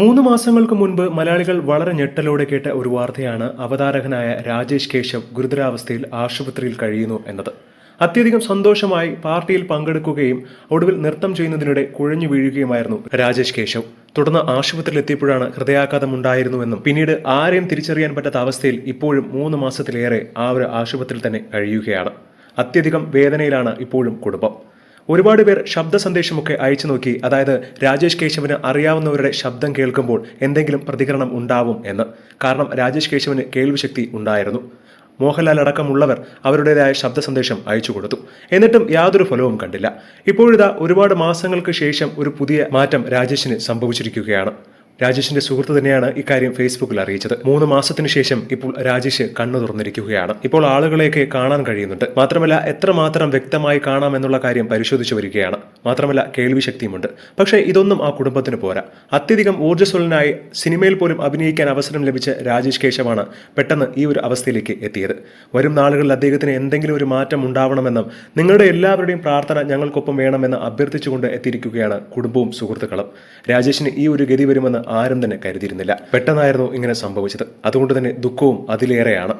മൂന്ന് മാസങ്ങൾക്ക് മുൻപ് മലയാളികൾ വളരെ ഞെട്ടലോടെ കേട്ട ഒരു വാർത്തയാണ് അവതാരകനായ രാജേഷ് കേശവ് ഗുരുതരാവസ്ഥയിൽ ആശുപത്രിയിൽ കഴിയുന്നു എന്നത്. അത്യധികം സന്തോഷമായി പാർട്ടിയിൽ പങ്കെടുക്കുകയും ഒടുവിൽ നൃത്തം ചെയ്യുന്നതിനിടെ കുഴഞ്ഞു വീഴുകയുമായിരുന്നു രാജേഷ് കേശവ്. തുടർന്ന് ആശുപത്രിയിൽ എത്തിയപ്പോഴാണ് ഹൃദയാഘാതം ഉണ്ടായിരുന്നുവെന്നും പിന്നീട് ആരെയും തിരിച്ചറിയാൻ പറ്റാത്ത അവസ്ഥയിൽ ഇപ്പോഴും മൂന്ന് മാസത്തിലേറെ ആ ഒരു ആശുപത്രിയിൽ തന്നെ കഴിയുകയാണ്. അത്യധികം വേദനയിലാണ് ഇപ്പോഴും കുടുംബം. ഒരുപാട് പേർ ശബ്ദ സന്ദേശമൊക്കെ അയച്ചു നോക്കി. അതായത് രാജേഷ് കേശവന് അറിയാവുന്നവരുടെ ശബ്ദം കേൾക്കുമ്പോൾ എന്തെങ്കിലും പ്രതികരണം ഉണ്ടാവും എന്ന്. കാരണം രാജേഷ് കേശവന് കേൾവിശക്തി ഉണ്ടായിരുന്നു. മോഹൻലാൽ അടക്കമുള്ളവർ അവരുടേതായ ശബ്ദ സന്ദേശം അയച്ചു കൊടുത്തു. എന്നിട്ടും യാതൊരു ഫലവും കണ്ടില്ല. ഇപ്പോഴിതാ ഒരുപാട് മാസങ്ങൾക്ക് ശേഷം ഒരു പുതിയ മാറ്റം രാജേഷിന് സംഭവിച്ചിരിക്കുകയാണ്. രാജേഷിന്റെ സുഹൃത്ത് തന്നെയാണ് ഇക്കാര്യം ഫേസ്ബുക്കിൽ അറിയിച്ചത്. മൂന്ന് മാസത്തിന് ശേഷം ഇപ്പോൾ രാജേഷ് കണ്ണു തുറന്നിരിക്കുകയാണ്. ഇപ്പോൾ ആളുകളെയൊക്കെ കാണാൻ കഴിയുന്നുണ്ട്. മാത്രമല്ല എത്രമാത്രം വ്യക്തമായി കാണാം എന്നുള്ള കാര്യം പരിശോധിച്ചു വരികയാണ്. മാത്രമല്ല കേൾവി ശക്തിയുമുണ്ട് പക്ഷേ ഇതൊന്നും ആ കുടുംബത്തിന് പോരാ. അത്യധികം ഊർജസ്വലനായി സിനിമയിൽ പോലും അഭിനയിക്കാൻ അവസരം ലഭിച്ച രാജേഷ് കേശവാണ് പെട്ടെന്ന് ഈ ഒരു അവസ്ഥയിലേക്ക് എത്തിയത്. വരും നാളുകളിൽ അദ്ദേഹത്തിന് എന്തെങ്കിലും ഒരു മാറ്റം ഉണ്ടാവണമെന്നും നിങ്ങളുടെ എല്ലാവരുടെയും പ്രാർത്ഥന ഞങ്ങൾക്കൊപ്പം വേണമെന്ന് അഭ്യർത്ഥിച്ചുകൊണ്ട് എത്തിയിരിക്കുകയാണ് കുടുംബവും സുഹൃത്തുക്കളും. രാജേഷിന് ഈ ഒരു ഗതി വരുമെന്ന് ആരും തന്നെ കരുതിയിരുന്നില്ല. പെട്ടെന്നായിരുന്നു ഇങ്ങനെ സംഭവിച്ചത്. അതുകൊണ്ട് തന്നെ ദുഃഖവും അതിലേറെയാണ്.